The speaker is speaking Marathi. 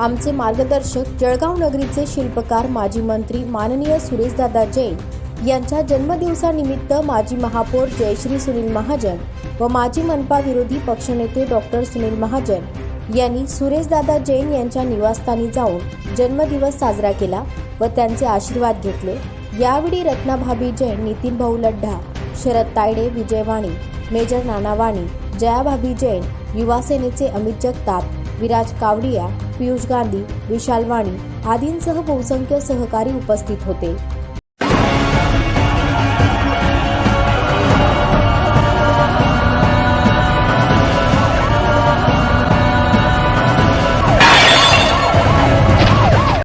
आमचे मार्गदर्शक जळगाव नगरीचे शिल्पकार माजी मंत्री माननीय सुरेशदादा जैन यांच्या जन्मदिवसानिमित्त माजी महापौर जयश्री सुनील महाजन व माजी मनपा विरोधी पक्षनेते डॉक्टर सुनील महाजन यांनी सुरेशदादा जैन यांच्या निवासस्थानी जाऊन जन्मदिवस साजरा केला व त्यांचे आशीर्वाद घेतले. यावेळी रत्नाभाबी जैन नितीन भाऊ लड्ढा शरद तायडे विजय वाणी मेजर नाना वाणी जयाभाबी जैन युवासेनेचे अमित जगताप विराज कावडिया पियुष गांधी विशाल वाणी आदींसह बहुसंख्य सहकारी उपस्थित होते.